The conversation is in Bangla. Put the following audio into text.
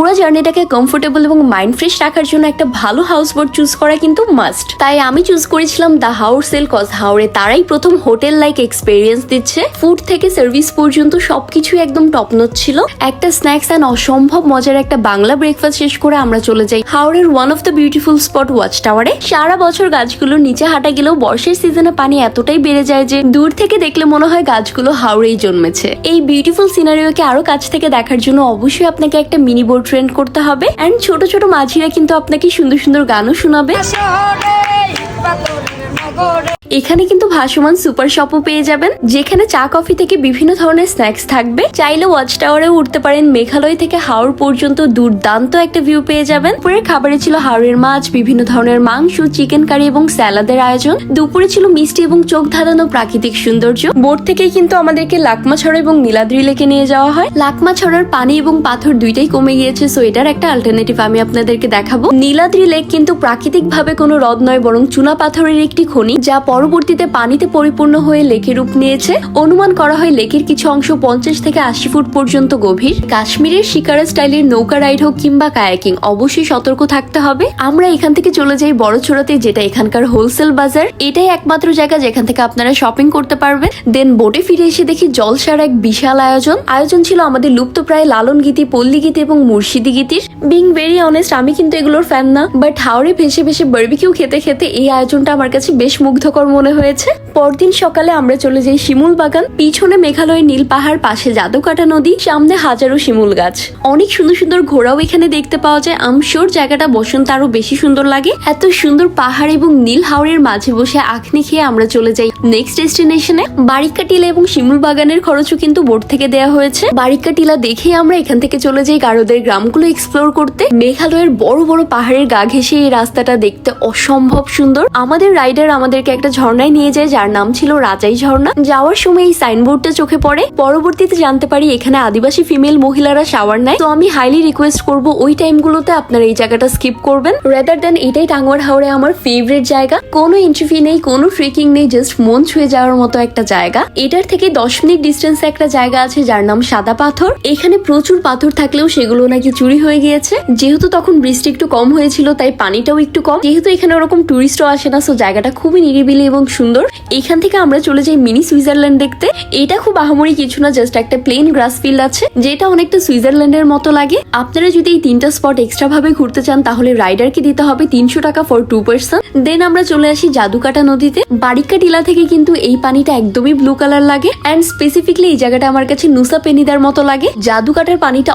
পুরো জার্নিটাকে কমফোর্টেবল এবং মাইন্ড ফ্রেশ রাখার জন্য একটা ভালো হাউস বোট চুজ করা কিন্তু মাস্ট তাই আমি চুজ করেছিলাম দ্য হাউর সেল কজ হাওড়ে তারাই প্রথম হোটেল লাইক এক্সপিরিয়েন্স দিচ্ছে। ফুড থেকে সার্ভিস পর্যন্ত সবকিছু একদম টপ নচ ছিল। একটা স্ন্যাক্স অ্যান্ড অসম্ভব মজার একটা বাংলা ব্রেকফাস্ট শেষ করে আমরা চলে যাই হাওড়ের one of the beautiful spot watch টাওয়ারে সারা বছর গাছগুলোর নিচে হাঁটা গেলেও বর্ষার সিজনে পানি এতটাই বেড়ে যায় যে দূর থেকে দেখলে মনে হয় গাছগুলো হাওড়েই জন্মেছে। এই বিউটিফুল সিনারিওকে আরও কাছ থেকে দেখার জন্য অবশ্যই আপনাকে একটা মিনি বোট রেন্ট করতে হবে। অ্যান্ড ছোট ছোট মাঝিরা কিন্তু আপনাকে সুন্দর সুন্দর গানও শোনাবে। এখানে কিন্তু ভাসমান সুপার শপও পেয়ে যাবেন, যেখানে চা, কফি থেকে বিভিন্ন ধরনের স্ন্যাক্স থাকবে। চাইলে ওয়াচ টাওয়ারে উঠতে পারেন, মেঘালয় থেকে হাওড় পর্যন্ত দুর্দান্ত একটা ভিউ পেয়ে যাবেন। পরের খাবারে ছিল হাওড়ের মাছ, বিভিন্ন ধরনের মাংস, চিকেন কারি এবং স্যালাদের আয়োজন। দুপুরে ছিল মিষ্টি এবং চোখ ধাঁধানো প্রাকৃতিক সৌন্দর্য। বোট থেকে কিন্তু আমাদেরকে লাকমা ছড়া এবং নীলাদ্রি লেকে নিয়ে যাওয়া হয়। লাকমা ছড়ার পানি এবং পাথর দুইটাই কমে গিয়েছে সো এটার একটা অল্টারনেটিভ আমি আপনাদেরকে দেখাবো। নীলাদ্রি লেক কিন্তু প্রাকৃতিক ভাবে কোনো হ্রদ নয়, বরং চুনা পাথরের একটি খনি, যা পরবর্তীতে পানিতে পরিপূর্ণ হয়ে লেকের রূপ নিয়েছে। অনুমান করা হয় লেকের কিছু অংশ পঞ্চাশ থেকে আশি ফুট পর্যন্ত গভীর। কাশ্মীরের শিকারা স্টাইলের নৌকা রাইড হোক কিংবা কায়াকিং, অবশ্যই সতর্ক থাকতে হবে। আমরা এখান থেকে চলে যাই বড় ছোড়াতে যেটা এখানকার হোলসেল বাজার। এটাই একমাত্র জায়গা যেখান থেকে আপনারা শপিং করতে পারবেন। দেন বোটে ফিরে এসে দেখি জলসার এক বিশাল আয়োজন। আয়োজন ছিল আমাদের লুপ্ত প্রায় লালন গীতি, পল্লী গীতি এবং মুর্শিদি গীতির। বিং ভেরি অনেস্ট আমি কিন্তু এগুলোর ফ্যান না। বাট হাওড়ে ভেসে ভেসে বার্বিকিউ খেতে খেতে এই আয়োজনটা আমার কাছে বেশ মুগ্ধকর মনে হয়েছে। পরদিন সকালে আমরা চলে যাই শিমুল বাগান। পিছনে মেঘালয়ের নীল পাহাড়, পাশে জাদুকাটা নদী, সামনে হাজারো শিমুল গাছ। অনেক সুন্দর সুন্দর ঘোড়াও এখানে দেখতে পাওয়া যায়। আম শিওর জায়গাটা বসন্ত আরও বেশি সুন্দর লাগে। এত সুন্দর পাহাড় এবং নীল হাওড়ের মাঝে বসে আখনি খেয়ে আমরা চলে যাই নেক্সট ডেস্টিনেশনে বারিকা টিলা এবং শিমুল বাগানের খরচও কিন্তু বোর্ড থেকে দেওয়া হয়েছে। বারিকা টিলা দেখে আমরা এখান থেকে চলে যাই গারোদের গ্রামগুলো এক্সপ্লোর করতে। মেঘালয়ের বড় বড় পাহাড়ের গা ঘেসে এই রাস্তাটা দেখতে অসম্ভব সুন্দর। আমাদের রাইডার আমাদেরকে একটা ঝর্ণায় নিয়ে যায়, যার নাম ছিল রাজাই ঝর্ণা। যাওয়ার সময় এই সাইনবোর্ডটা চোখে পড়ে। পরবর্তীতে জানতে পারি, এখানে আদিবাসী ফিমেল মহিলারা শাওয়ার নেয়। তো আমি হাইলি রিকোয়েস্ট করব, ওই টাইমগুলোতে আপনারা এই জায়গাটা স্কিপ করবেন। রেদার দেন এটাই টাঙ্গুয়ার হাওড়ে আমার ফেভারিট জায়গা, কোনো এন্ট্রি নেই, কোনো ট্রেকিং নেই জাস্ট মন ছুঁয়ে যাওয়ার মতো একটা জায়গা। এটার থেকে দশ মিনিট ডিস্টেন্সে একটা জায়গা আছে, যার নাম সাদা পাথর। এখানে প্রচুর পাথর থাকলেও সেগুলো নাকি চুরি হয়ে গিয়েছে। যেহেতু তখন বৃষ্টি একটু কম হয়েছিল, তাই পানিটাও একটু কম। যেহেতু এখানে ওরকম টুরিস্টও আসে না সো জায়গাটা খুবই নিরিবিলি এবং সুন্দর। এখান থেকে আমরা চলে যাই মিনি সুইজারল্যান্ড দেখতে। এটা খুব আহামরি কিছু না, জাস্ট একটা প্লেন গ্রাস ফিল্ড আছে, যেটা অনেকটা সুইজারল্যান্ডের মতো লাগে। আপনারা যদি এই তিনটা স্পট এক্সট্রা ভাবে ঘুরতে চান, তাহলে রাইডারকে দিতে হবে তিনশো টাকা ফর টু পার্সন। দেন আমরা চলে আসি জাদুকাটা নদীতে। বারিকা টিলা থেকে কিন্তু এই পানিটা একদমই ব্লু কালার লাগে। অ্যান্ড স্পেসিফিকলি এই জায়গাটা আমার কাছে নুসা পেনিদার মতো লাগে। জাদুকাটার পানিটা